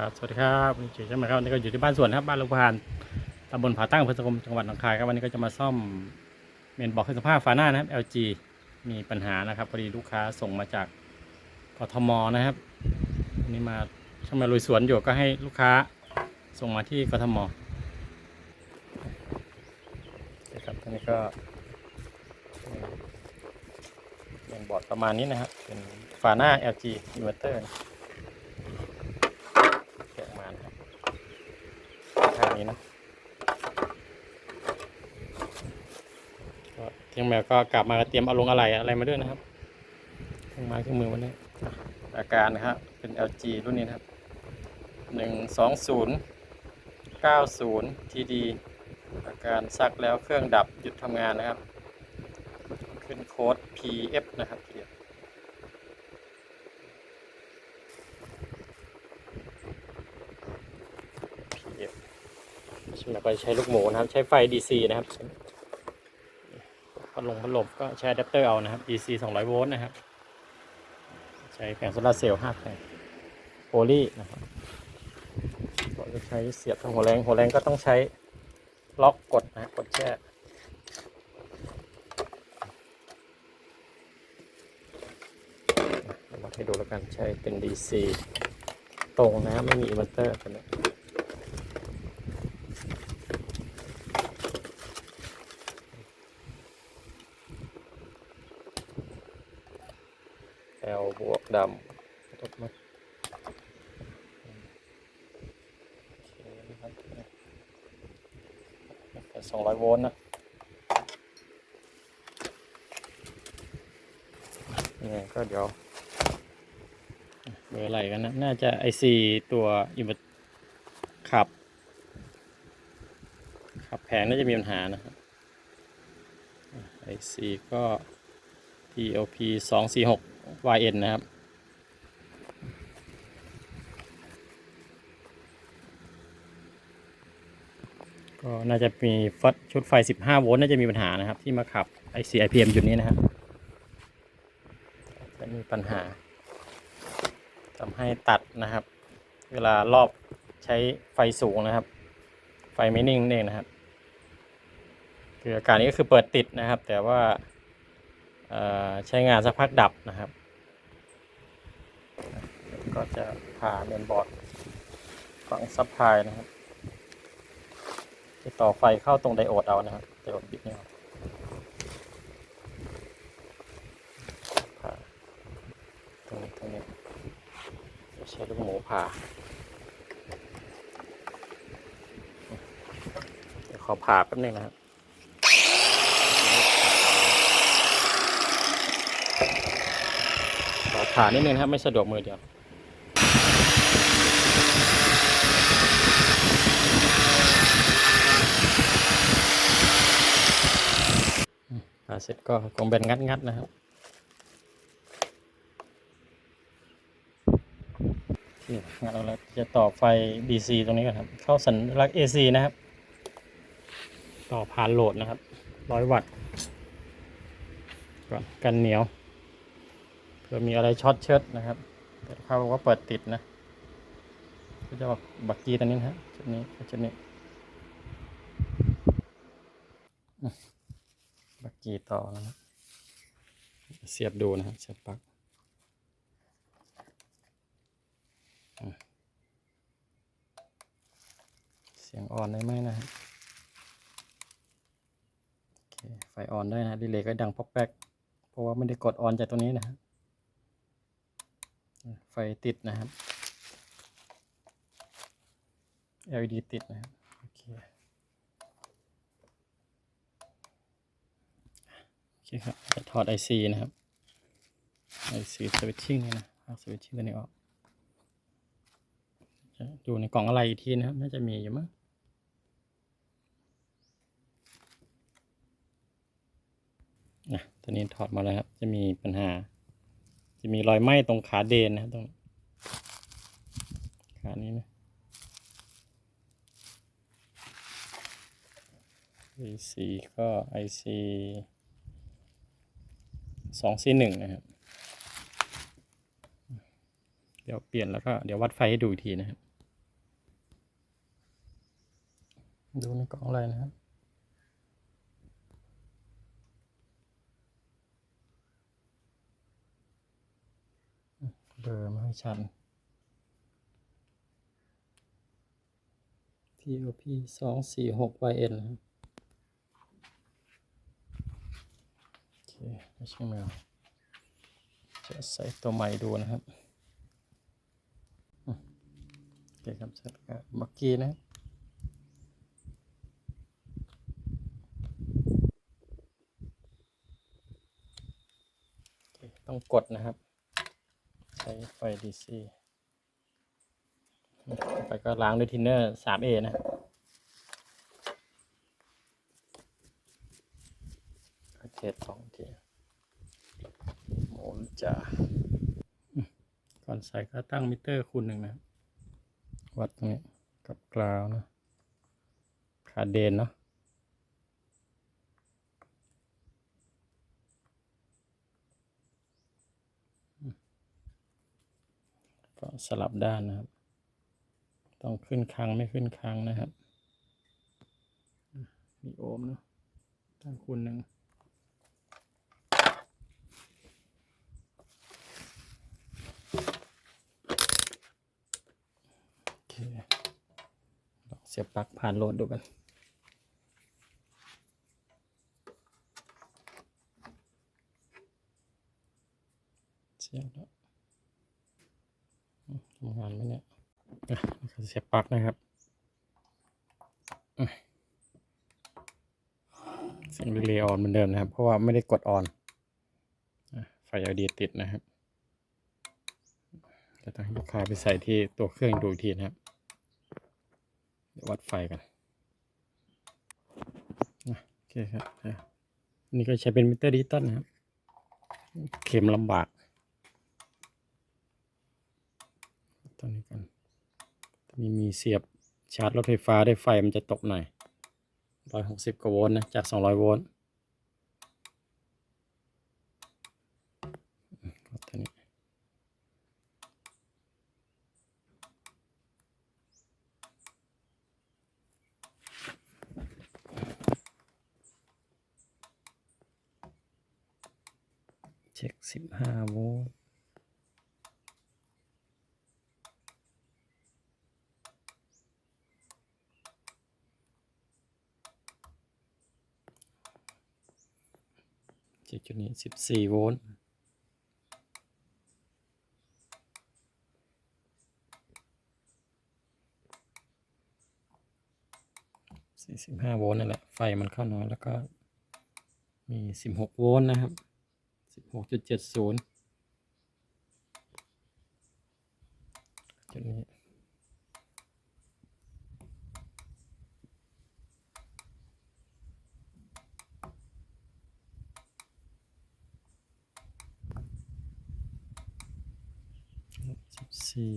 ครับสวัสดีครับวันนี้เฉยใช่ไหมครับวันนี้ก็อยู่ที่บ้านสวนนะครับบ้านลุงพานตำบลผาตั้งอำเภอสกมจังหวัดหนองคายครับวันนี้ก็จะมาซ่อมเมนบอกเครื่องสภาพฝาหน้านะครับ LG มีปัญหานะครับพอดีลูกค้าส่งมาจากกทมนะครับวันนี้มาช่างมาลุยสวนอยู่ก็ให้ลูกค้าส่งมาที่กทมนะครับอันนี้ก็เมนบอร์ดประมาณนี้นะครับเป็นฝาหน้า LG inverter นะ แกะมานะครับ ทางนี้นะเทียงแมวก็กลับมาเตรียมเอาลงอะไรอะไรมาด้วยนะครับเครื่องไม้เครื่องมือมาด้วยอาการนะครับเป็น LG รุ่นนี้นะครับหนึ่งสองศูนย์เก้าศูนย์ TD อาการซักแล้วเครื่องดับหยุดทำงานนะครับ ขึ้นโค้ด PF นะครับ PF PF ใช่ไหมก็ใช้ลูกหมูนะครับ ใช้ไฟ DC นะครับพัดลมพัดลมก็ใช้อะแดปเตอร์เอานะครับ DC 200 โวลต์นะครับ ใช้แผงโซลาเซลล์5แผงโพลีนะครับก็จะใช้เสียบทางหัวแรงหัวแรงก็ต้องใช้ล็อกกดนะกดแช่มาให้ดูแล้วกันใช้เป็น DC ตรงนะไม่มีอินเวอร์เตอร์ตัวนี้ แอลบ วกดำตกมาสองร้อยโวลต์นะนี่ก็เดี๋ยวเบอร์อะไรกันนะ น่าจะไอซีตัวอินเวอร์ขับ ขับแผงน่าจะมีปัญหานะครับไอซีก็ TLP 2 4 6 YN นะครับ ก็น่าจะมีฟัดชุดไฟ 15 โวลต์น่าจะมีปัญหานะครับ ที่มาขับ IC IPM จุดนี้นะครับจะมีปัญหาทำให้ตัดนะครับ เวลารอบใช้ไฟสูงนะครับ ไฟไม่นิ่งนั่นเองนะครับ คืออาการนี้ก็คือเปิดติดนะครับ แต่ว่า ใช้งานสักพักดับนะครับ ก็จะผ่าเมนบอร์ดฝังซับพลายนะครับจะต่อไฟเข้าตรงไดโอดเอานะครับไดโอดบิดนี่ครับผ่าตรงนี้ตรงนี้จะใช้ลูกหมูผ่าเดี๋ยวขอผ่าแป๊บนึงนะครับ ขอ ผ่านิดนึงครับ ไม่สะดวกมือเดียวผ่าเสร็จก็กงเป็นงัดๆนะครับนี่งัดเอาจะต่อไฟ DC ตรงนี้ก่อนครับ เข้าสัญลักษณ์ AC นะครับ ต่อผ่านโหลดนะครับร้อยวัตต์ก่อนกันเหนียว ผื่อมีอะไรช็อตเชิดนะครับแต่เขาบอกว่าเปิดติดนะก็จะบอกบักกี้ตัวนี้นะฮะจุดนี้กับจุดนี้บักกี้ต่อนะครับเสียบดูนะครับเสียบปลั๊กเสียงอ่อนได้ไหมนะฮะไฟอ่อนได้นะดีเลย์ก็ดังป๊อกแป๊กเพราะว่าไม่ได้กดออนจากตัวนี้นะครับ ไฟติดนะครับ LED ติดนะครับ โอเค โอเคครับ จะถอด IC นะครับ IC switching นี่นะเอา switching ตัวนี้ออกจะดูในกล่องอะไรอีกทีนะครับ น่าจะมีอยู่มั้งนะตัวนี้ถอดมาแล้วครับ จะมีปัญหา จะมีรอยไหม้ตรงขาเดนนะตรงขานี้นะไอซีก็ไอซีสองซีหนึ่งนะครับ เดี๋ยวเปลี่ยนแล้วก็เดี๋ยววัดไฟให้ดูอีกทีนะครับ ดูในกล่องอะไรนะครับ เบอร์ไม่ค่อยชัด TOP สองสี่หก YN นะครับโอเคไม่ใช่แมวจะใส่ตัวใหม่ดูนะครับโอเคครับเสร็จแล้วก็บักกี้นะครับต้องกดนะครับ ช้ไฟ DC ต่อไปก็ล้างด้วยทินเนอร์ 3A นะครับก็เทสสองทีโมลจ่าอืมก่อนใส่ก็ตั้งมิเตอร์คูณหนึ่งนะครับวัดตรงนี้ กับกราวนะขาเดนเนาะ ก็สลับด้านนะครับ ต้องขึ้นครั้งไม่ขึ้นครั้งนะครับมีโอห์มเนาะตั้งคูณหนึ่งโอเคลองเสียบปลั๊กผ่านโหลดดูกัน เสียบแล้ว ทำงานไหมเนี่ยอะนี่คือเสียบปลั๊กนะครับเสียงรีเลย์ออนเหมือนเดิมนะครับ เพราะว่าไม่ได้กดออนไฟ LED ติดนะครับจะต้องลูกค้าไปใส่ที่ตัวเครื่องดูอีกทีนะครับเดี๋ยววัดไฟกันโอเคครับนี่ก็ใช้เป็นมิเตอร์ดิจิตอลนะครับ เข็มลำบากตัวนี้กัน นี้มีเสียบชาร์จรถไฟฟ้าได้ไฟมันจะตกหน่อยร้อยหกสิบกว่าโวลต์นะจากสองร้อยโวลต์ตัวนี้เช็คสิบห้าโวลต์ เจ็ดจุดนี้สิบสี่โวลต์สี่สิบห้าโวลต์นั่นแหละ ไฟมันเข้าน้อยแล้วก็มีสิบหกโวลต์นะครับสิบหกจุดเจ็ดศูนย์จุดนี้ สี่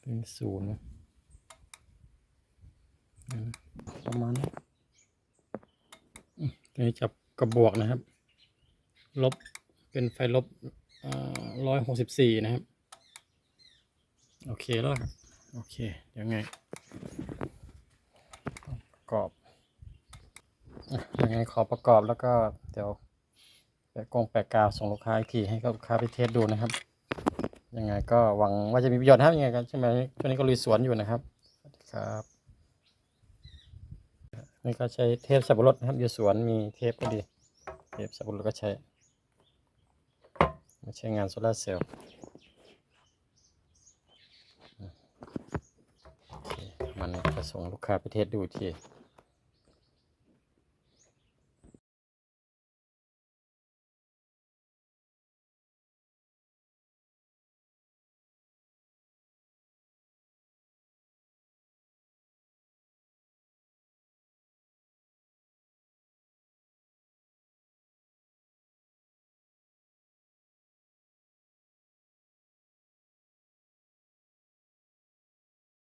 เป็นศูนย์นะประมาณนี้ตัวนี้จับกระบวกนะครับ ลบเป็นไฟลบร้อยหกสิบสี่นะครับ โอเคแล้วครับ โอเค เดี๋ยวไงประกอบอยังไงขอประกอบแล้วก็เดี๋ยว แปะกงแปะกาวส่งลูกค้าอีกทีให้กับลูกค้าไปเทสดูนะครับ ยังไงก็หวังว่าจะมีประโยชน์ครับยังไงกันใช่ไหมช่วงนี้ก็ลุยสวนอยู่นะครับสวัสดีครับนี่ก็ใช้เทปสับปะรดนะครับอยู่สวนมีเทปก็ดี เทปสับปะรดก็ใช้ไม่ใช้งานโซลาเซลล์มันจะส่งลูกค้าไปเทสดูอีกที